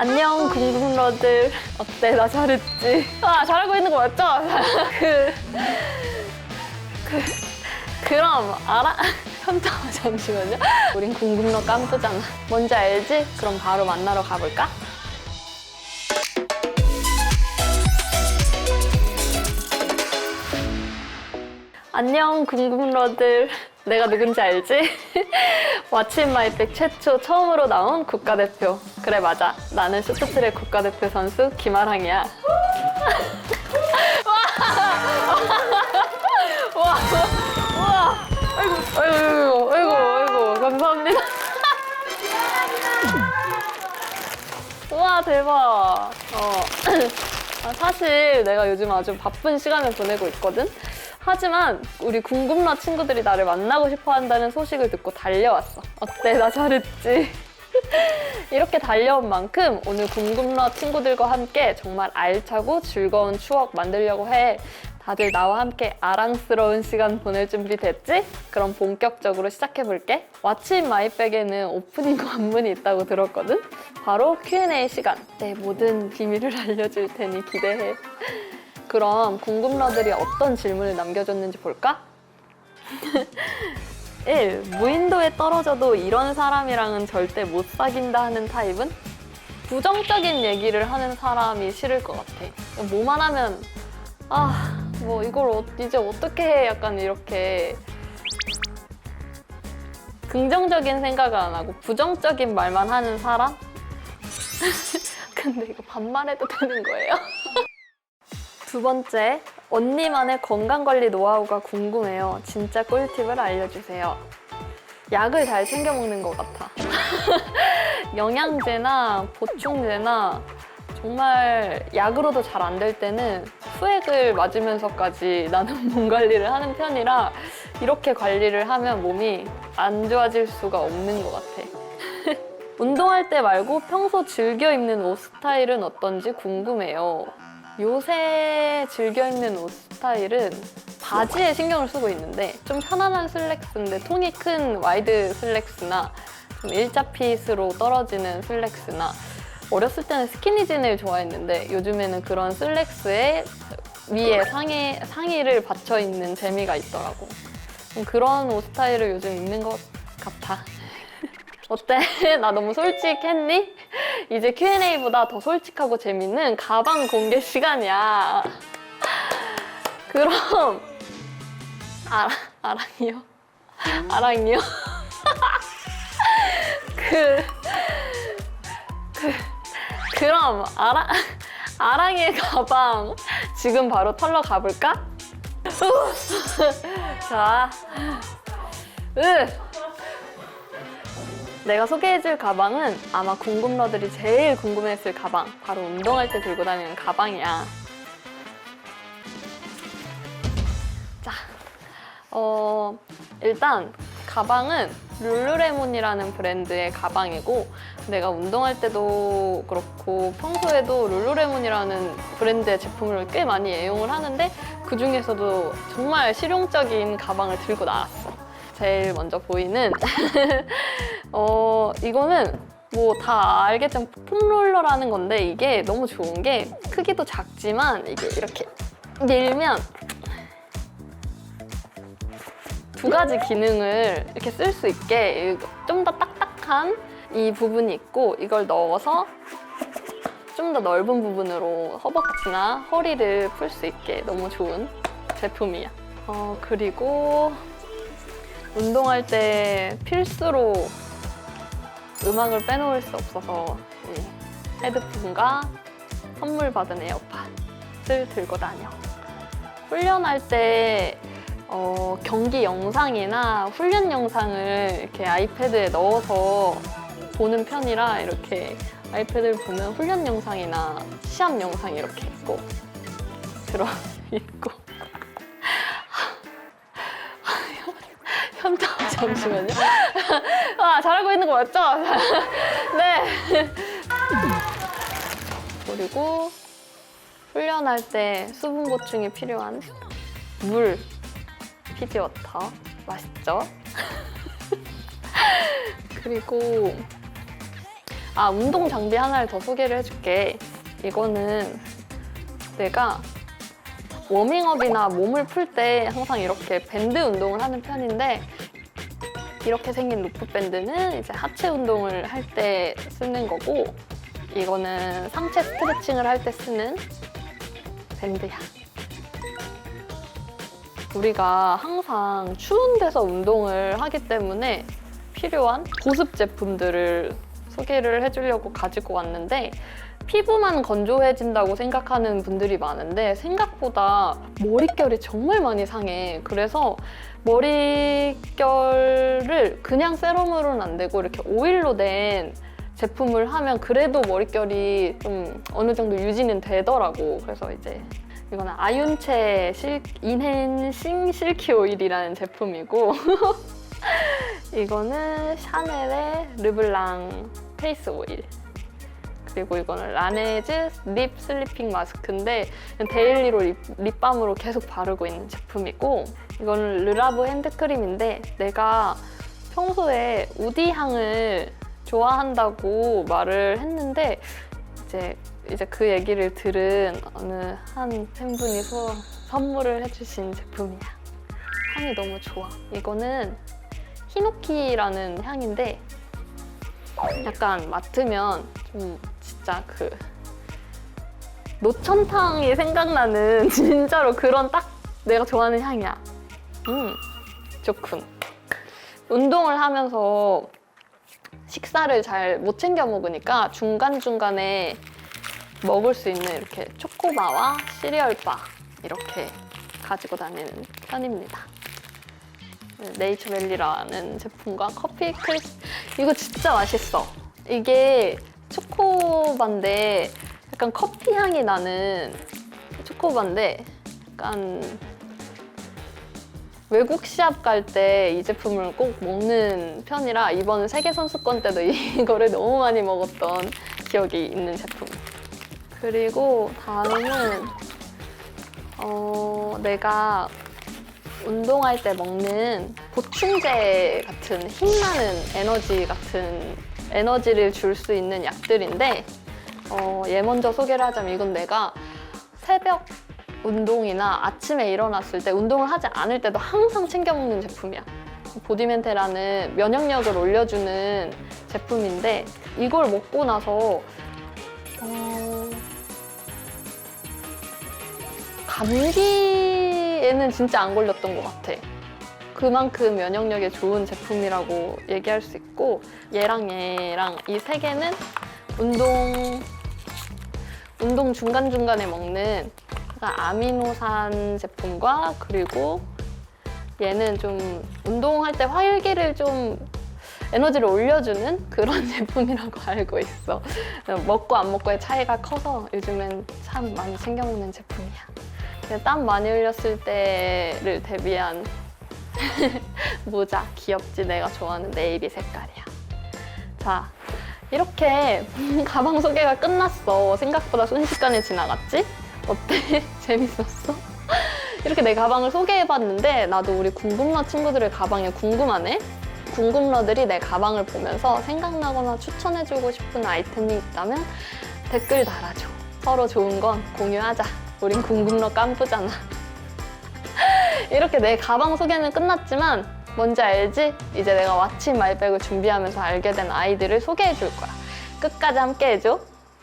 안녕 궁금러들 어때 나 잘했지? 아 잘하고 있는 거 맞죠? 그, 그 그럼 알아? 현타 잠시만요 우린 궁금러 깜프잖아 뭔지 알지? 그럼 바로 만나러 가볼까? 안녕 궁금러들 내가 누군지 알지? 왓츠 마이백 최초 처음으로 나온 국가대표 그래 맞아 나는 쇼트트랙 국가대표 선수 김아랑이야 와, 와, 와, 아이고, 아이고, 아이고, 아이고, 감사합니다. 우와, 대박. 어. 아, 사실 내가 요즘 아주 바쁜 시간을 보내고 있거든? 하지만 우리 궁금러 친구들이 나를 만나고 싶어 한다는 소식을 듣고 달려왔어. 어때? 나 잘했지? 이렇게 달려온 만큼 오늘 궁금러 친구들과 함께 정말 알차고 즐거운 추억 만들려고 해. 다들 나와 함께 아랑스러운 시간 보낼 준비 됐지? 그럼 본격적으로 시작해 볼게. 왓츠 인 마이백에는 오프닝과 안문이 있다고 들었거든? 바로 Q&A 시간. 내 모든 비밀을 알려줄 테니 기대해. 그럼 궁금러들이 어떤 질문을 남겨줬는지 볼까? 1. 무인도에 떨어져도 이런 사람이랑은 절대 못 사귄다 하는 타입은? 부정적인 얘기를 하는 사람이 싫을 것 같아. 뭐만 하면, 아, 뭐 이걸 어- 이제 어떻게 해? 약간 이렇게 긍정적인 생각을 안 하고 부정적인 말만 하는 사람? 근데 이거 반말해도 되는 거예요? 두 번째, 언니만의 건강관리 노하우가 궁금해요. 진짜 꿀팁을 알려주세요. 약을 잘 챙겨 먹는 것 같아. 영양제나 보충제나 정말 약으로도 잘 안 될 때는 수액을 맞으면서까지 나는 몸 관리를 하는 편이라 이렇게 관리를 하면 몸이 안 좋아질 수가 없는 것 같아. 운동할 때 말고 평소 즐겨 입는 옷 스타일은 어떤지 궁금해요. 요새 즐겨 입는 옷 스타일은 바지에 신경을 쓰고 있는데 좀 편안한 슬랙스인데 통이 큰 와이드 슬랙스나 좀 일자 핏으로 떨어지는 슬랙스나 어렸을 때는 스키니진을 좋아했는데 요즘에는 그런 슬랙스에 위에 상의, 상의를 받쳐 입는 재미가 있더라고. 좀 그런 옷 스타일을 요즘 입는 것 같아. 어때? 나 너무 솔직했니? 이제 Q&A보다 더 솔직하고 재밌는 가방 공개 시간이야. 그럼 아랑, 아랑이요? 아랑이요? 그, 그, 그럼 아랑, 아랑이의 가방 지금 바로 털러 가볼까? 자, 으. 내가 소개해줄 가방은 아마 궁금러들이 제일 궁금했을 가방. 바로 운동할 때 들고 다니는 가방이야. 자, 어, 일단 가방은 룰루레몬이라는 브랜드의 가방이고 내가 운동할 때도 그렇고 평소에도 룰루레몬이라는 브랜드의 제품을 꽤 많이 애용을 하는데 그 중에서도 정말 실용적인 가방을 들고 나왔어. 제일 먼저 보이는 어 이거는 뭐 다 알겠지만 폼롤러라는 건데 이게 너무 좋은 게 크기도 작지만 이게 이렇게 밀면 두 가지 기능을 이렇게 쓸 수 있게 좀 더 딱딱한 이 부분이 있고 이걸 넣어서 좀 더 넓은 부분으로 허벅지나 허리를 풀 수 있게 너무 좋은 제품이야. 어 그리고 운동할 때 필수로 음악을 빼놓을 수 없어서 이 헤드폰과 선물 받은 에어팟을 들고 다녀. 훈련할 때 어, 경기 영상이나 훈련 영상을 이렇게 아이패드에 넣어서 보는 편이라 이렇게 아이패드를 보면 훈련 영상이나 시합 영상 이렇게 있고 들어 있고 현타 잠시만요. 아 잘하고 있는 거 맞죠? 네. 그리고 훈련할 때 수분 보충이 필요한 물, 피지워터 맛있죠? 그리고 아, 운동 장비 하나를 더 소개를 해줄게. 이거는 내가 워밍업이나 몸을 풀 때 항상 이렇게 밴드 운동을 하는 편인데 이렇게 생긴 루프 밴드는 이제 하체 운동을 할 때 쓰는 거고 이거는 상체 스트레칭을 할 때 쓰는 밴드야. 우리가 항상 추운 데서 운동을 하기 때문에 필요한 보습 제품들을 소개를 해주려고 가지고 왔는데 피부만 건조해진다고 생각하는 분들이 많은데 생각보다 머릿결이 정말 많이 상해. 그래서 머릿결을 그냥 세럼으로는 안 되고 이렇게 오일로 된 제품을 하면 그래도 머릿결이 좀 어느 정도 유지는 되더라고. 그래서 이제 이거는 아윤체 실, 인핸싱 실키 오일이라는 제품이고 이거는 샤넬의 르블랑 페이스 오일 그리고 이거는 라네즈 립 슬리핑 마스크인데 데일리로 립, 립밤으로 계속 바르고 있는 제품이고 이거는 르라브 핸드크림인데 내가 평소에 우디 향을 좋아한다고 말을 했는데 이제 이제 그 얘기를 들은 어느 한 팬분이 소, 선물을 해주신 제품이야. 향이 너무 좋아. 이거는 히노키라는 향인데 약간 맡으면 좀 진짜 그 노천탕이 생각나는 진짜로 그런 딱 내가 좋아하는 향이야. 음, 좋군. 운동을 하면서 식사를 잘 못 챙겨 먹으니까 중간중간에 먹을 수 있는 이렇게 초코바와 시리얼바 이렇게 가지고 다니는 편입니다. 네이처밸리라는 제품과 커피 크리스 이거 진짜 맛있어. 이게 초코바인데 약간 커피 향이 나는 초코바인데 약간 외국 시합 갈 때 이 제품을 꼭 먹는 편이라 이번 세계 선수권 때도 이거를 너무 많이 먹었던 기억이 있는 제품. 그리고 다음은 어, 내가 운동할 때 먹는 보충제 같은 힘나는 에너지 같은 에너지를 줄 수 있는 약들인데 어, 얘 먼저 소개를 하자면 이건 내가 새벽 운동이나 아침에 일어났을 때 운동을 하지 않을 때도 항상 챙겨 먹는 제품이야. 보디멘테라는 면역력을 올려주는 제품인데 이걸 먹고 나서 어, 감기 에는 진짜 안 걸렸던 것 같아. 그만큼 면역력에 좋은 제품이라고 얘기할 수 있고 얘랑 얘랑 이 세 개는 운동 운동 중간 중간에 먹는 아미노산 제품과 그리고 얘는 좀 운동할 때 활기를 좀 에너지를 올려주는 그런 제품이라고 알고 있어. 먹고 안 먹고의 차이가 커서 요즘엔 참 많이 챙겨 먹는 제품이야. 땀 많이 흘렸을 때를 대비한 모자 귀엽지 내가 좋아하는 네이비 색깔이야. 자 이렇게 가방 소개가 끝났어. 생각보다 순식간에 지나갔지? 어때? 재밌었어? 이렇게 내 가방을 소개해봤는데 나도 우리 궁금러 친구들의 가방이 궁금하네. 궁금러들이 내 가방을 보면서 생각나거나 추천해주고 싶은 아이템이 있다면 댓글 달아줘. 서로 좋은 건 공유하자. 우린 궁금러 깐부잖아. 이렇게 내 가방 소개는 끝났지만 뭔지 알지? 이제 내가 왓츠 마이백을 준비하면서 알게 된 아이들을 소개해 줄 거야. 끝까지 함께 해줘.